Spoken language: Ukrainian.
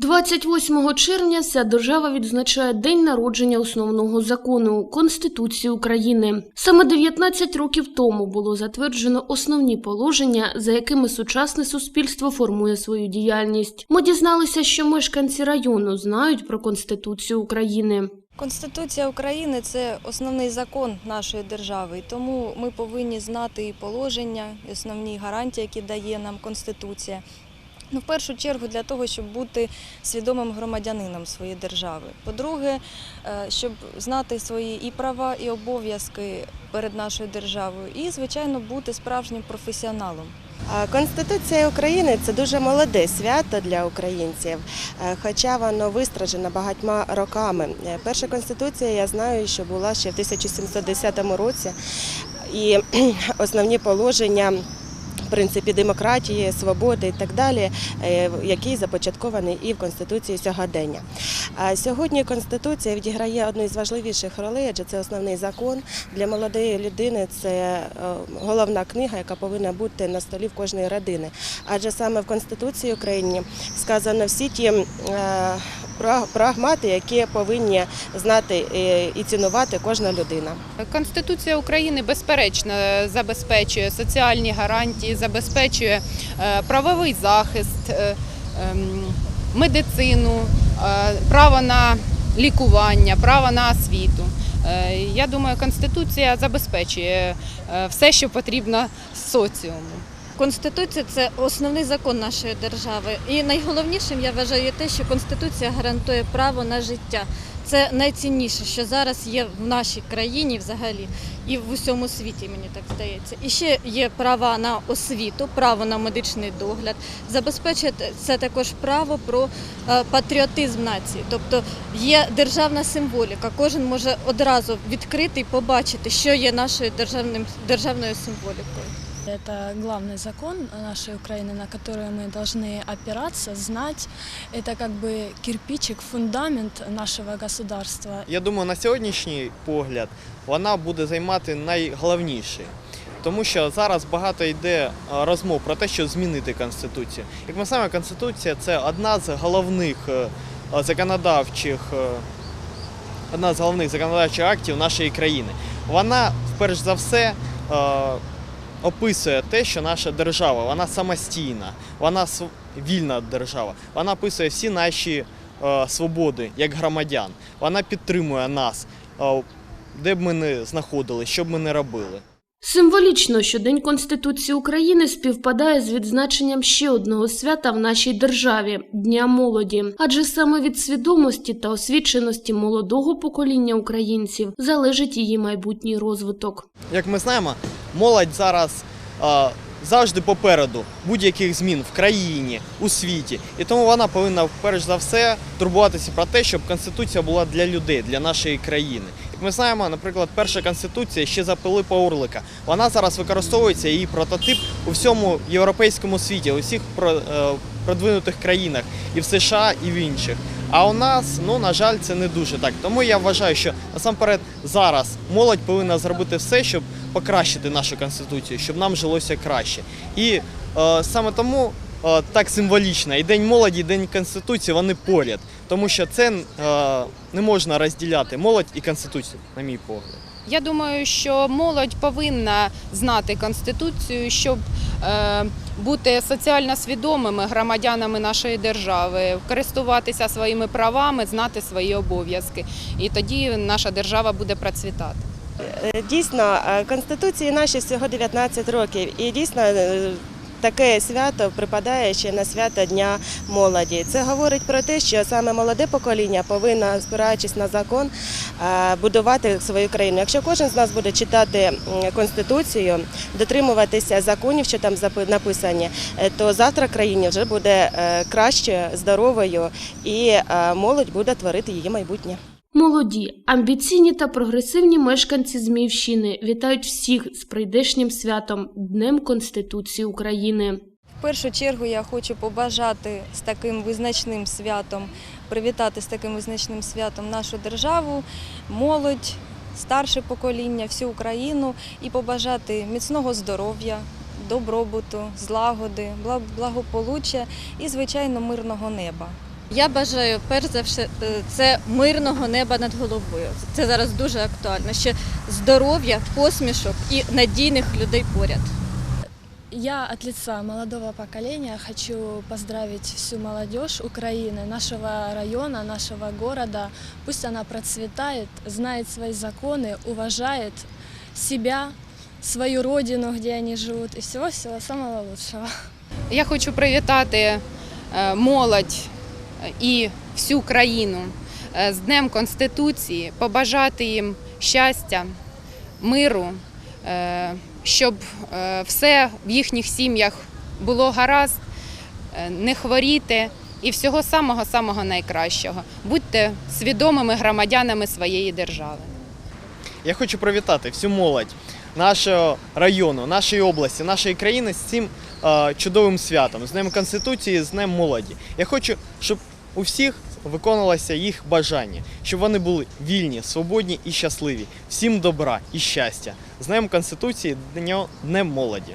28 червня вся держава відзначає день народження основного закону Конституції України. Саме 19 років тому було затверджено основні положення, за якими сучасне суспільство формує свою діяльність. Ми дізналися, що мешканці району знають про Конституцію України. Конституція України це основний закон нашої держави, тому ми повинні знати і положення, і основні гарантії, які дає нам Конституція. Ну, в першу чергу для того, щоб бути свідомим громадянином своєї держави. По-друге, е, щоб знати свої і права, і обов'язки перед нашою державою, і, звичайно, бути справжнім професіоналом. Конституція України це дуже молоде свято для українців, е, хоча воно вистражено багатьма роками. Е, Перша конституція, я знаю, що була ще в 1710 році, і основні положення. Принципі, демократії, свободи і так далі, е, який започаткований і в Конституції сьогодення. Сьогодні Конституція відіграє одну із важливіших ролей, адже це основний закон для молодої людини. Це е, головна книга, яка повинна бути на столі в кожної родини. Адже саме в Конституції України сказано всі ті е, прагмати, які повинні знати е, і цінувати кожна людина. Конституція України безперечно забезпечує соціальні гарантії, забезпечує е, правовий захист, е, ем, медицину, право на лікування, право на освіту. Я думаю, Конституція забезпечує все, що потрібно соціуму. Конституція це основний закон нашої держави. І найголовнішим я вважаю те, що Конституція гарантує право на життя. Це найцінніше, що зараз є в нашій країні взагалі і в усьому світі, мені так здається. І ще є права на освіту, право на медичний догляд. Забезпечує це також право про е, патріотизм нації. Тобто є державна символіка. Кожен може одразу відкрити і побачити, що є нашою державним, державною символікою. Это главный закон нашей Украины, на который мы должны опираться, знать. Это как бы кирпичик, фундамент нашего государства. Я думаю, на сьогоднішній погляд вона буде займати найголовніше. Тому що зараз багато йде е, розмов про те, що змінити конституцію. Як ми знаємо, конституція це одна з головних е, е, законодавчих, е, одна з головних законодавчих актів нашої країни. Вона, перш за все, е, описує те, що наша держава вона самостійна, вона вільна держава. Вона описує всі наші е, свободи як громадян. Вона підтримує нас, е, де б ми не знаходилися, що б ми не робили. Символічно, що День Конституції України співпадає з відзначенням ще одного свята в нашій державі Дня молоді. Адже саме від свідомості та освіченості молодого покоління українців залежить її майбутній розвиток. Як ми знаємо, молодь зараз е, завжди попереду будь-яких змін в країні, у світі. І тому вона повинна перш за все турбуватися про те, щоб конституція була для людей, для нашої країни. Як ми знаємо, наприклад, перша конституція ще за Пилипа Орлика. Вона зараз використовується її прототип у всьому європейському світі, у всіх е, продвинутих країнах, і в США, і в інших. А у нас, ну на жаль, це не дуже так. Тому я вважаю, що насамперед зараз молодь повинна зробити все, щоб покращити нашу конституцію, щоб нам жилося краще. І е, саме тому е, так символічно і День молоді, і День Конституції вони поряд, тому що це е, не можна розділяти молодь і конституцію, на мій погляд. Я думаю, що молодь повинна знати конституцію, щоб е, бути соціально свідомими громадянами нашої держави, користуватися своїми правами, знати свої обов'язки. І тоді наша держава буде процвітати. Е, Дійсно, е, Конституції наші всього 19 років, і дійсно таке свято припадає ще на свято Дня молоді. Це говорить про те, що саме молоде покоління повинно, спираючись на закон, е, будувати свою країну. Якщо кожен з нас буде читати Конституцію, дотримуватися законів, що там написані, е, то завтра країні вже буде е, краще, здоровою, і молодь буде творити її майбутнє. Молоді, амбіційні та прогресивні мешканці Зміївщини вітають всіх з прийдешнім святом Днем Конституції України. В першу чергу я хочу побажати з таким визначним святом, привітати з таким визначним святом нашу державу, молодь, старше покоління, всю Україну і побажати міцного здоров'я, добробуту, злагоди, благополуччя і, звичайно, мирного неба. Я бажаю, перш за все, е, це мирного неба над головою. Це зараз дуже актуально. Ще здоров'я, посмішок і надійних людей поряд. Я от лица молодого поколения хочу поздравить всю молодежь Украины, нашего района, нашего города. Пусть она процветает, знает свои законы, уважает себя, свою родину, где они живут, и всего-всего самого лучшего. Я хочу привітати е, молодь і всю країну е, з Днем Конституції, побажати їм щастя, миру, е, щоб е, все в їхніх сім'ях було гаразд, не хворіти і всього самого-самого найкращого. Будьте свідомими громадянами своєї держави. Я хочу привітати всю молодь нашого району, нашої області, нашої країни з цим чудовим святом, з Днем Конституції, з Днем молоді. Я хочу, щоб у всіх виконувалося їх бажання, щоб вони були вільні, свободні і щасливі. Всім добра і щастя. З Днем Конституції, Днем молоді.